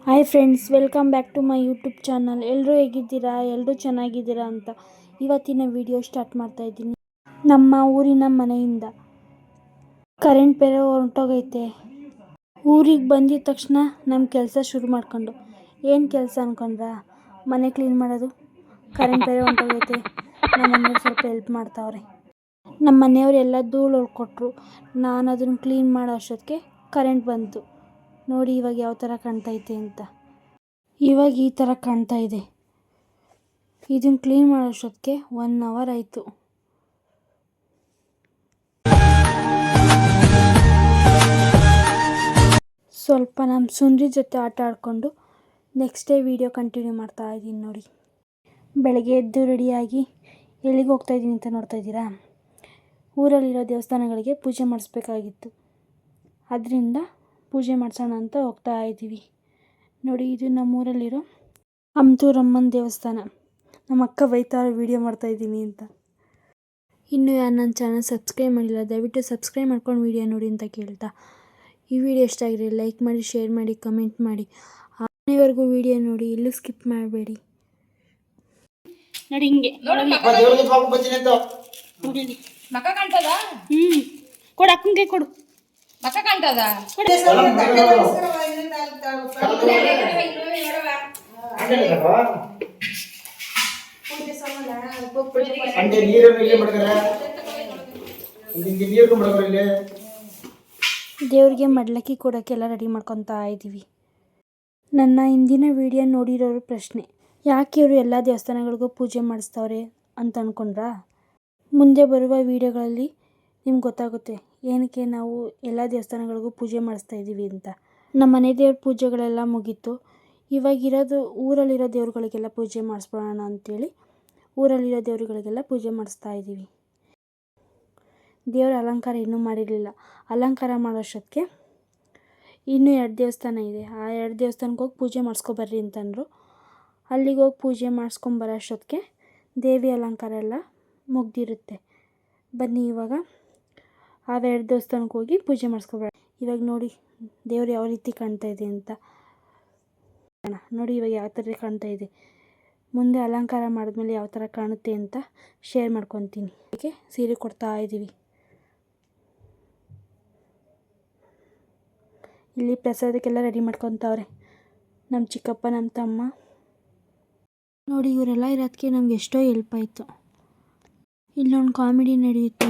Hi friends welcome back to my YouTube channel ಎಲ್ಲರೂ ಹೇಗಿದ್ದೀರಾ? ಎಲ್ಲರೂ ಚೆನ್ನಾಗಿದ್ದೀರಾ ಅಂತ ಇವತ್ತಿನ ವಿಡಿಯೋ ಸ್ಟಾರ್ಟ್ ಮಾಡ್ತಾ ಇದ್ದೀನಿ. ನಮ್ಮ ಊರಿನ ಮನೆಯಿಂದ. ಕರೆಂಟ್ ಬೇರೆ ಹೊರಟೋಗೈತೆ. ಊರಿಗೆ ಬಂದಿದ ತಕ್ಷಣ ನಮ್ಮ ಕೆಲಸ ಶುರು ಮಾಡ್ಕೊಂಡು. ಏನು ಕೆಲಸ ಅನ್ಕೊಂಡ್ರ? ಮನೆ ಕ್ಲೀನ್ ಮಾಡೋದು? ಕರೆಂಟ್ ಬೇರೆ ಹೊಂಟೋಗೈತೆ ನಮ್ಮ ಸ್ವಲ್ಪ ಹೆಲ್ಪ್ ಮಾಡ್ತಾವ್ರೆ. ನಮ್ಮ ಮನೆಯವರೆಲ್ಲ ಧೂಳು ಹೊಡ್ಕೊಟ್ರು. ನಾನು ಅದನ್ನು ಕ್ಲೀನ್ ಮಾಡೋ ಅಷ್ಟೊತ್ತಿಗೆ ಕರೆಂಟ್ ಬಂತು. ನೋಡಿ ಇವಾಗ ಯಾವ ಥರ ಕಾಣ್ತೈತೆ ಅಂತ. ಇವಾಗ ಈ ಥರ ಕಾಣ್ತಾ ಇದೆ. ಇದನ್ನು ಕ್ಲೀನ್ ಮಾಡೋಷ್ಟೊತ್ತಿಗೆ ಒನ್ ಅವರ್ ಆಯಿತು. ಸ್ವಲ್ಪ ನಮ್ಮ ಸುಂದ್ರಿ ಜೊತೆ ಆಟ ಆಡಿಕೊಂಡು ನೆಕ್ಸ್ಟ್ ಡೇ ವೀಡಿಯೋ ಕಂಟಿನ್ಯೂ ಮಾಡ್ತಾ ಇದ್ದೀನಿ ನೋಡಿ. ಬೆಳಗ್ಗೆ ಎದ್ದು ರೆಡಿಯಾಗಿ ಎಲ್ಲಿಗೆ ಹೋಗ್ತಾ ಇದ್ದೀನಿ ಅಂತ ನೋಡ್ತಾ ಇದ್ದೀರಾ? ಊರಲ್ಲಿರೋ ದೇವಸ್ಥಾನಗಳಿಗೆ ಪೂಜೆ ಮಾಡಿಸ್ಬೇಕಾಗಿತ್ತು. ಅದರಿಂದ ಪೂಜೆ ಮಾಡಿಸೋಣ ಅಂತ ಹೋಗ್ತಾ ಇದ್ದೀವಿ. ನೋಡಿ ಇದು ನಮ್ಮೂರಲ್ಲಿರೋ ಅಮ್ತೂರಮ್ಮನ ದೇವಸ್ಥಾನ. ನಮ್ಮ ಅಕ್ಕ ಬೈತಾರೆ ವೀಡಿಯೋ ಮಾಡ್ತಾ ಇದ್ದೀನಿ ಅಂತ. ಇನ್ನೂ ಯಾರು ನನ್ನ ಚಾನಲ್ ಸಬ್ಸ್ಕ್ರೈಬ್ ಮಾಡಿಲ್ಲ ದಯವಿಟ್ಟು ಸಬ್ಸ್ಕ್ರೈಬ್ ಮಾಡ್ಕೊಂಡು ವೀಡಿಯೋ ನೋಡಿ ಅಂತ ಕೇಳ್ತಾ. ಈ ವಿಡಿಯೋ ಇಷ್ಟ ಆಗಿರಲಿ ಲೈಕ್ ಮಾಡಿ ಶೇರ್ ಮಾಡಿ ಕಮೆಂಟ್ ಮಾಡಿ. ಆನೆವರೆಗೂ ವಿಡಿಯೋ ನೋಡಿ ಇಲ್ಲೂ ಸ್ಕಿಪ್ ಮಾಡಬೇಡಿ. ನೋಡಿ ಹಿಂಗೆ. ಹ್ಞೂ ಕೊಡು ಅಕ್ಕಂಗೆ ಕೊಡು. ಇಲ್ಲಿ ಹಿಂಗೆ ನೀರು ಮಾಡಿದ್ರೆ ಇಲ್ಲಿ? ದೇವ್ರಿಗೆ ಮಡ್ಲಕ್ಕಿ ಕೊಡೋಕ್ಕೆಲ್ಲ ರೆಡಿ ಮಾಡ್ಕೊತಾ ಇದ್ದೀವಿ ನನ್ನ ಹಿಂದಿನ ವಿಡಿಯೋ ನೋಡಿರೋರು ಪ್ರಶ್ನೆ ಯಾಕೆ ಇವರು ಎಲ್ಲ ದೇವಸ್ಥಾನಗಳಿಗೂ ಪೂಜೆ ಮಾಡಿಸ್ತವ್ರೆ ಅಂತ ಅಂದ್ಕೊಂಡ್ರಾ ಮುಂದೆ ಬರುವ ವಿಡಿಯೋಗಳಲ್ಲಿ ನಿಮ್ಗೆ ಗೊತ್ತಾಗುತ್ತೆ. ಏನಕ್ಕೆ ನಾವು ಎಲ್ಲ ದೇವಸ್ಥಾನಗಳಿಗೂ ಪೂಜೆ ಮಾಡಿಸ್ತಾ ಇದ್ದೀವಿ ಅಂತ. ನಮ್ಮ ಮನೆ ದೇವ್ರ ಪೂಜೆಗಳೆಲ್ಲ ಮುಗೀತು. ಇವಾಗಿರೋದು ಊರಲ್ಲಿರೋ ದೇವ್ರುಗಳಿಗೆಲ್ಲ ಪೂಜೆ ಮಾಡಿಸ್ಬಿಡೋಣ ಅಂತೇಳಿ ಊರಲ್ಲಿರೋ ದೇವರುಗಳಿಗೆಲ್ಲ ಪೂಜೆ ಮಾಡಿಸ್ತಾ ಇದ್ದೀವಿ. ದೇವರ ಅಲಂಕಾರ ಇನ್ನೂ ಮಾಡಿರಲಿಲ್ಲ. ಅಲಂಕಾರ ಮಾಡೋಷ್ಟೊತ್ತಿಗೆ ಇನ್ನೂ ಎರಡು ದೇವಸ್ಥಾನ ಇದೆ. ಆ ಎರಡು ದೇವಸ್ಥಾನಕ್ಕೆ ಹೋಗಿ ಪೂಜೆ ಮಾಡಿಸ್ಕೊಬರ್ರಿ ಅಂತಂದರು. ಅಲ್ಲಿಗೆ ಹೋಗಿ ಪೂಜೆ ಮಾಡಿಸ್ಕೊಂಬರೋಷ್ಟೊತ್ತಿಗೆ ದೇವಿ ಅಲಂಕಾರ ಎಲ್ಲ ಮುಗ್ದಿರುತ್ತೆ. ಬನ್ನಿ ಇವಾಗ. ಅವೆರಡು ದೇವಸ್ಥಾನಕ್ಕೆ ಹೋಗಿ ಪೂಜೆ ಮಾಡಿಸ್ಕೊಬೇಡ. ಇವಾಗ ನೋಡಿ, ದೇವ್ರು ಯಾವ ರೀತಿ ಕಾಣ್ತಾ ಇದೆ ಅಂತ. ನೋಡಿ ಇವಾಗ ಯಾವ ಥರ ಕಾಣ್ತಾ ಇದೆ. ಮುಂದೆ ಅಲಂಕಾರ ಮಾಡಿದ್ಮೇಲೆ ಯಾವ ಥರ ಕಾಣುತ್ತೆ ಅಂತ ಶೇರ್ ಮಾಡ್ಕೊತೀನಿ. ಅದಕ್ಕೆ ಸೀರೆ ಕೊಡ್ತಾ ಇದ್ದೀವಿ ಇಲ್ಲಿ ಪ್ರಸಾದಕ್ಕೆಲ್ಲ ರೆಡಿ ಮಾಡ್ಕೊತಾವ್ರೆ. ನಮ್ಮ ಚಿಕ್ಕಪ್ಪ, ನಮ್ಮ ತಮ್ಮ. ನೋಡಿ, ಇವರೆಲ್ಲ ಇರೋದಕ್ಕೆ ನಮ್ಗೆ ಎಷ್ಟೋ ಹೆಲ್ಪ್ ಆಯಿತು. ಇಲ್ಲೊಂದು ಕಾಮಿಡಿ ನಡೆಯುತ್ತೆ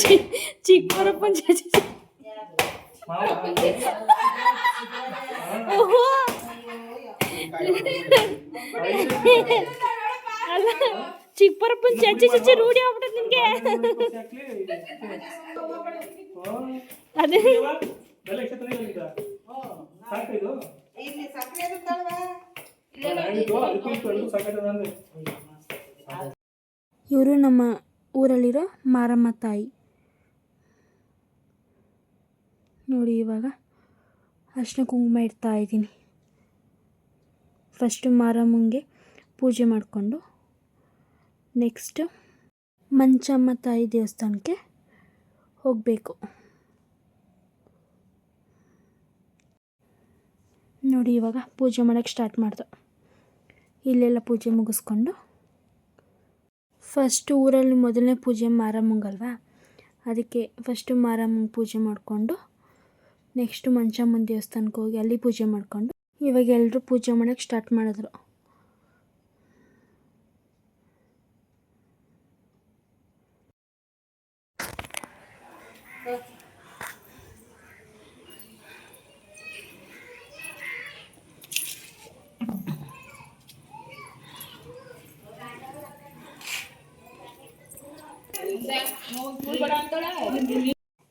ಚಿ- ಚಿಕ್ಕವರಪ್ಪನ ಚಾಚಿ ಓಹೋ ಅಲ್ಲ ಚಿಕ್ಕಪರಪ್ಪನ ಚಚ್ಚಿ ಚಚ್ಚಿ ರೂಢಿ ಆಗ್ಬಿಟ್ಟದ ನಿಮ್ಗೆ ಅದೇ ಇವರು ನಮ್ಮ ಊರಲ್ಲಿರೋ ಮಾರಮ್ಮ ತಾಯಿ ನೋಡಿ ಇವಾಗ ಅರ್ಶಿನ ಕುಂಕುಮ ಇಡ್ತಾ ಇದ್ದೀನಿ. ಫಸ್ಟು ಮಾರಮ್ಮಂಗೆ ಪೂಜೆ ಮಾಡಿಕೊಂಡು ನೆಕ್ಸ್ಟ್ ಮಂಚಮ್ಮ ತಾಯಿ ದೇವಸ್ಥಾನಕ್ಕೆ ಹೋಗಬೇಕು. ನೋಡಿ ಇವಾಗ ಪೂಜೆ ಮಾಡೋಕ್ಕೆ ಸ್ಟಾರ್ಟ್ ಮಾಡ್ದೆ. ಇಲ್ಲೆಲ್ಲ ಪೂಜೆ ಮುಗಿಸ್ಕೊಂಡು ಫಸ್ಟು ಊರಲ್ಲಿ ಮೊದಲನೇ ಪೂಜೆ ಮಾರಮ್ಮಂಗಲ್ವಾ? ಅದಕ್ಕೆ ಫಸ್ಟು ಮಾರಮ್ಮಂಗೆ ಪೂಜೆ ಮಾಡಿಕೊಂಡು ನೆಕ್ಸ್ಟು ಮಂಚಮ್ಮನ ದೇವಸ್ಥಾನಕ್ಕೆ ಹೋಗಿ ಅಲ್ಲಿ ಪೂಜೆ ಮಾಡಿಕೊಂಡು ಇವಾಗ ಎಲ್ಲರೂ ಪೂಜೆ ಮಾಡೋಕ್ಕೆ ಸ್ಟಾರ್ಟ್ ಮಾಡಿದ್ರು.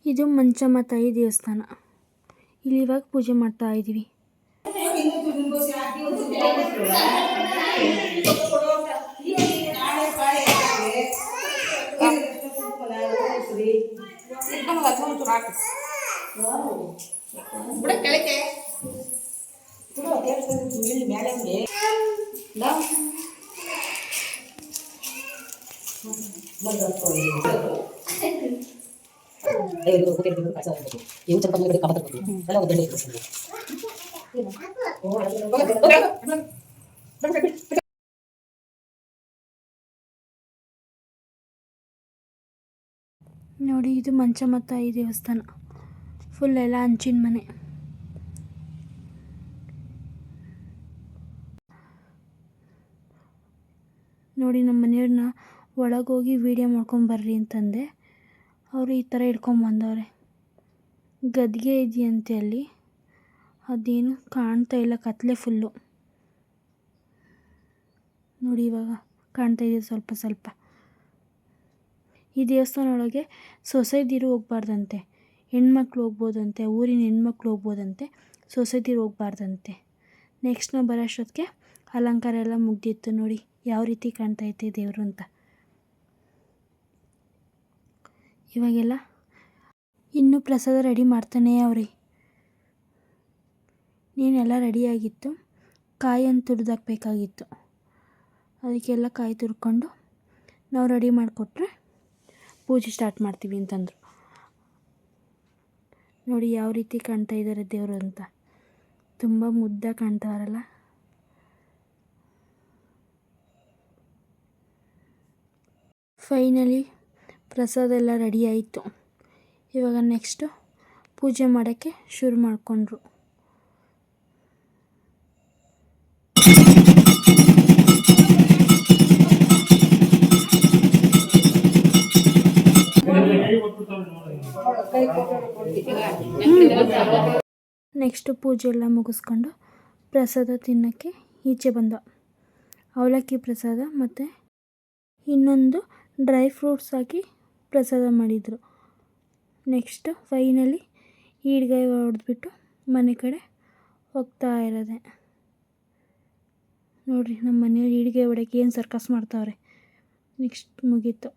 ಇದು ಮಂಚಮ್ಮ ತಾಯಿ ದೇವಸ್ಥಾನ. ಇಲ್ಲಿ ಇವಾಗ ಪೂಜೆ ಮಾಡ್ತಾ ಇದ್ದೀವಿ. ಬಿಡ ನೋಡಿ, ಇದು ಮಂಚಮತ್ತಾಯಿ ದೇವಸ್ಥಾನ. ಫುಲ್ ಎಲ್ಲ ಹಂಚಿನ ಮನೆ. ನೋಡಿ, ನಮ್ಮ ಮನೆಯವ್ರನ್ನ ಒಳಗೋಗಿ ವೀಡಿಯೋ ಮಾಡ್ಕೊಂಬರ್ರಿ ಅಂತಂದೆ. ಅವರು ಈ ಥರ ಹಿಡ್ಕೊಂಬಂದವ್ರೆ ಗದ್ದಿಗೆ ಇದೆಯಂತೆ ಅಲ್ಲಿ. ಅದೇನು ಕಾಣ್ತಾ ಇಲ್ಲ, ಕತ್ಲೆ ಫುಲ್ಲು ನೋಡಿ ಇವಾಗ ಕಾಣ್ತಾ ಇದೆ ಸ್ವಲ್ಪ ಸ್ವಲ್ಪ. ಈ ದೇವಸ್ಥಾನ ಸೊಸೈಟಿರು ಹೋಗ್ಬಾರ್ದಂತೆ. ಹೆಣ್ಮಕ್ಳು ಹೋಗ್ಬೋದಂತೆ, ಊರಿನ ಹೆಣ್ಮಕ್ಳು ಹೋಗ್ಬೋದಂತೆ, ಸೊಸೈದಿರು ಹೋಗ್ಬಾರ್ದಂತೆ. ನೆಕ್ಸ್ಟ್ ನಾವು ಬರೋಷ್ಟೊತ್ತಿಗೆ ಅಲಂಕಾರ ಎಲ್ಲ ಮುಗ್ದಿತ್ತು ನೋಡಿ, ಯಾವ ರೀತಿ ಕಾಣ್ತಾ ಕಾಣ್ತೈತೆ ದೇವರು ಅಂತ. ಇವಾಗೆಲ್ಲ? ಇನ್ನೂ ಪ್ರಸಾದ ರೆಡಿ ಮಾಡ್ತಾನೆ ಅವ್ರಿ. ನೀನೆಲ್ಲ ರೆಡಿಯಾಗಿತ್ತು. ಕಾಯನ್ನು ತುರಿದಾಕ್ಬೇಕಾಗಿತ್ತು. ಅದಕ್ಕೆಲ್ಲ ಕಾಯಿ ತುರ್ಕೊಂಡು ನಾವು ರೆಡಿ ಮಾಡಿಕೊಟ್ರೆ ಪೂಜೆ ಸ್ಟಾರ್ಟ್ ಮಾಡ್ತೀವಿ ಅಂತಂದರು. ನೋಡಿ ಯಾವ ರೀತಿ ಕಾಣ್ತಾ ಇದ್ದಾರೆ ದೇವರು ಅಂತ. ತುಂಬ ಮುದ್ದ ಕಾಣ್ತಾರಲ್ಲ ಫೈನಲಿ ಪ್ರಸಾದ ಎಲ್ಲ ರೆಡಿ ಆಯಿತು. ಇವಾಗ ನೆಕ್ಸ್ಟು ಪೂಜೆ ಮಾಡೋಕ್ಕೆ ಶುರು ಮಾಡಿಕೊಂಡ್ರು. ನೆಕ್ಸ್ಟು ಪೂಜೆ ಎಲ್ಲ ಮುಗಿಸ್ಕೊಂಡು ಪ್ರಸಾದ ತಿನ್ನೋಕ್ಕೆ ಈಚೆ ಬಂದ. ಅವಲಕ್ಕಿ ಪ್ರಸಾದ ಮತ್ತು ಇನ್ನೊಂದು ಡ್ರೈ ಫ್ರೂಟ್ಸ್ ಹಾಕಿ ಪ್ರಸಾದ ಮಾಡಿದರು. ನೆಕ್ಸ್ಟು ಫೈನಲಿ ಈಡ್ಗೈ ಹೊಡೆದ್ಬಿಟ್ಟು ಮನೆ ಕಡೆ ಹೋಗ್ತಾ ಇರೋದೆ. ನೋಡಿರಿ ನಮ್ಮ ಮನೆಯವ್ರು ಈಡ್ಗೈ ಹೊಡ್ಯಕ್ಕೆ ಏನು ಸರ್ಕಸ್ ಮಾಡ್ತಾವ್ರೆ. ನೆಕ್ಸ್ಟ್ ಮುಗೀತು.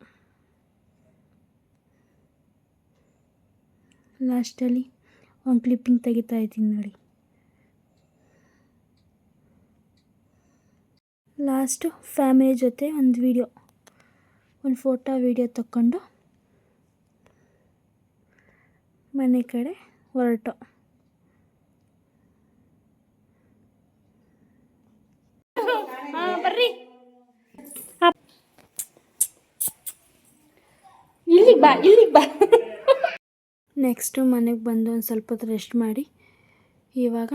ಲಾಸ್ಟಲ್ಲಿ ಒಂದು ಕ್ಲಿಪ್ಪಿಂಗ್ ತೆಗಿತಾ ಇದ್ದೀನಿ ನೋಡಿ. ಲಾಸ್ಟು ಫ್ಯಾಮಿಲಿ ಜೊತೆ ಒಂದು ವಿಡಿಯೋ ಒಂದು ಫೋಟೋ ವಿಡಿಯೋ ತಕ್ಕೊಂಡು ಮನೆ ಕಡೆ ಹೊರಟು. ಬರ್ರಿ. ಇಲ್ಲಿಗೆ ಬಾ ಇಲ್ಲಿಗೆ ಬಾ. ನೆಕ್ಸ್ಟು ಮನೆಗೆ ಬಂದು ಒಂದು ಸ್ವಲ್ಪ ಹೊತ್ತು ರೆಸ್ಟ್ ಮಾಡಿ. ಇವಾಗ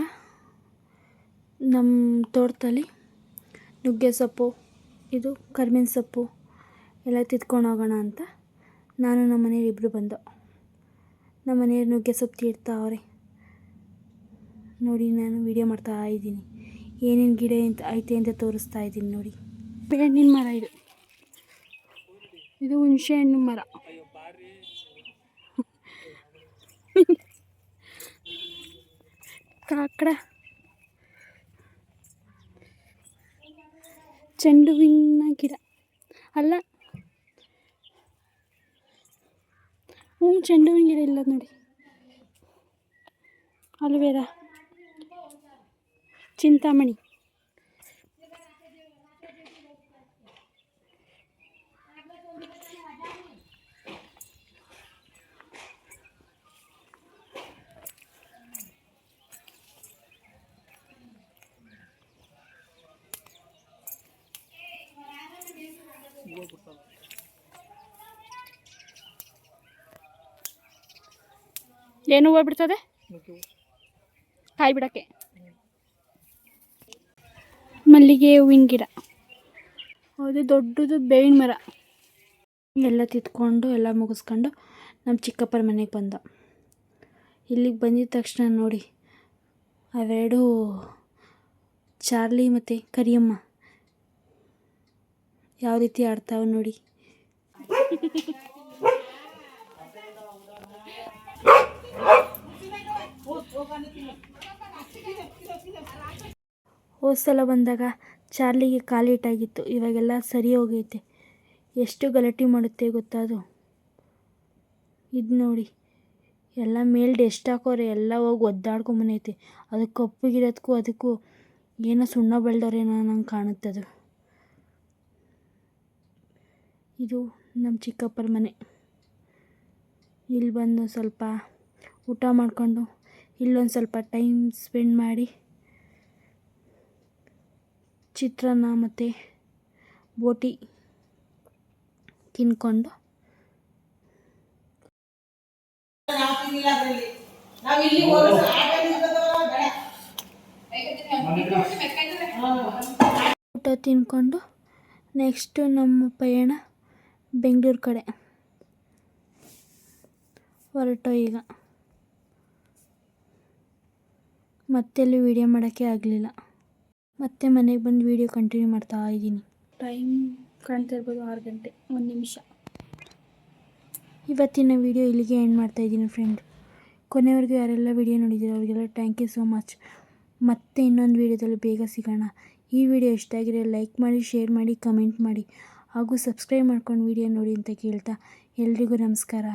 ನಮ್ಮ ತೋಟದಲ್ಲಿ ನುಗ್ಗೆ ಸೊಪ್ಪು ಇದು ಕರ್ಬೇವಿನ ಸೊಪ್ಪು ಎಲ್ಲ ತಿತ್ಕೊಂಡು ಹೋಗೋಣ ಅಂತ ನಾನು ನಮ್ಮ ಮನೇಲಿ ಇಬ್ಬರು ಬಂದು. ನಮ್ಮ ಮನೆಯವ್ರು ನುಗ್ಗೆ ಸೊಪ್ಪು ತೀಡ್ತಾವ್ರೆ ನೋಡಿ ನಾನು ವಿಡಿಯೋ ಮಾಡ್ತಾ ಇದ್ದೀನಿ. ಏನೇನು ಗಿಡ ಅಂತ ಐತೆ ಅಂತ ತೋರಿಸ್ತಾ ಇದ್ದೀನಿ ನೋಡಿ. ಹಣ್ಣಿನ ಮರ ಇದು. ಇದು ಹುಣಸೆ ಹಣ್ಣು ಮರ. ಕಾಕಡ. ಚೆಂಡುವಿನ ಗಿಡ. ಅಲ್ಲ ಹ್ಞೂ ಚೆಂಡು ಹೂವಿನ ಗಿಡ ಇಲ್ಲ ನೋಡಿ ಏನು ಹೂವು ಬಿಡ್ತದೆ? ಕಾಯಿ ಬಿಡಕ್ಕೆ ಮಲ್ಲಿಗೆ ಹೂವಿನ ಗಿಡ. ಹೌದು ದೊಡ್ಡದು ಬೇವಿನ ಮರ. ಎಲ್ಲ ತಿತ್ಕೊಂಡು ಎಲ್ಲ ಮುಗಿಸ್ಕೊಂಡು ನಮ್ಮ ಚಿಕ್ಕಪ್ಪರ ಮನೆಗೆ ಬಂದ. ಇಲ್ಲಿಗೆ ಬಂದಿದ ತಕ್ಷಣ ನೋಡಿ ಅವೆರಡು ಚಾರ್ಲಿ ಮತ್ತು ಕರಿಯಮ್ಮ. ಯಾವ ರೀತಿ ಆಡ್ತಾವೆ ನೋಡಿ. ಹೋದ ಸಲ ಬಂದಾಗ ಚಾರ್ಲಿಗೆ ಕಾಲಿಟ್ಟಾಗಿತ್ತು ಇವಾಗೆಲ್ಲ ಸರಿ ಹೋಗೈತೆ. ಎಷ್ಟು ಗಲಾಟೆ ಮಾಡುತ್ತೆ ಗೊತ್ತಾ ಅದು? ಇದು ನೋಡಿ. ಎಲ್ಲ ಮೇಲೆ ಡೆಸ್ಟ್ ಹಾಕೋರೆ, ಎಲ್ಲ ಹೋಗಿ ಒದ್ದಾಡ್ಕೊಂಬನೈತೆ ಅದು ಕಪ್ಪಿಗಿರೋದಕ್ಕೂ ಅದಕ್ಕೂ ಏನೋ ಸುಣ್ಣ ಬೆಳೆದವ್ರೇನೋ ನಂಗೆ ಕಾಣುತ್ತೆ ಅದು. ಇದು ನಮ್ಮ ಚಿಕ್ಕಪ್ಪರ ಮನೆ. ಇಲ್ಲಿ ಬಂದು ಸ್ವಲ್ಪ ಊಟ ಮಾಡಿಕೊಂಡು ಇಲ್ಲೊಂದು ಸ್ವಲ್ಪ ಟೈಮ್ ಸ್ಪೆಂಡ್ ಮಾಡಿ. ಚಿತ್ರಾನ್ನ ಮತ್ತು ಬೋಟಿ ತಿನ್ಕೊಂಡು. ಊಟ ತಿನ್ಕೊಂಡು ನೆಕ್ಸ್ಟು ನಮ್ಮ ಪಯಣ ಬೆಂಗಳೂರು ಕಡೆ. ಹೊರಟೋ ಈಗ. ಮತ್ತೆಲ್ಲೂ ವೀಡಿಯೋ ಮಾಡೋಕ್ಕೆ ಆಗಲಿಲ್ಲ. ಮತ್ತೆ ಮನೆಗೆ ಬಂದು ವೀಡಿಯೋ ಕಂಟಿನ್ಯೂ ಮಾಡ್ತಾ ಇದ್ದೀನಿ. ಟೈಮ್ ಕಾಣ್ತಾ ಇರ್ಬೋದು ಆರು ಗಂಟೆ ಒಂದು ನಿಮಿಷ. ಇವತ್ತಿನ ವೀಡಿಯೋ ಇಲ್ಲಿಗೆ ಎಂಡ್ ಮಾಡ್ತಾ ಇದ್ದೀನಿ ಫ್ರೆಂಡ್ ಕೊನೆವರೆಗೂ ಯಾರೆಲ್ಲ ವೀಡಿಯೋ ನೋಡಿದ್ದೀರೋ ಅವರಿಗೆಲ್ಲ ಥ್ಯಾಂಕ್ ಯು ಸೋ ಮಚ್ ಮತ್ತೆ ಇನ್ನೊಂದು ವೀಡಿಯೋದಲ್ಲಿ ಬೇಗ ಸಿಗೋಣ. ಈ ವಿಡಿಯೋ ಇಷ್ಟ ಆಗಿದೆ ಲೈಕ್ ಮಾಡಿ ಶೇರ್ ಮಾಡಿ ಕಮೆಂಟ್ ಮಾಡಿ. ಹಾಗೂ ಸಬ್ಸ್ಕ್ರೈಬ್ ಮಾಡ್ಕೊಂಡು ವೀಡಿಯೋ ನೋಡಿ ಅಂತ ಕೇಳ್ತಾ ಎಲ್ರಿಗೂ ನಮಸ್ಕಾರ.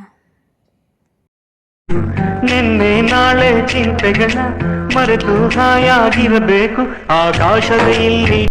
ನಿನ್ನೆ ನಾಳೆ ಚಿಂತೆಗಳ ಮರೆತು ಹಾಯಾಗಿರಬೇಕು. ಆಕಾಶದ ಇಲ್ಲಿ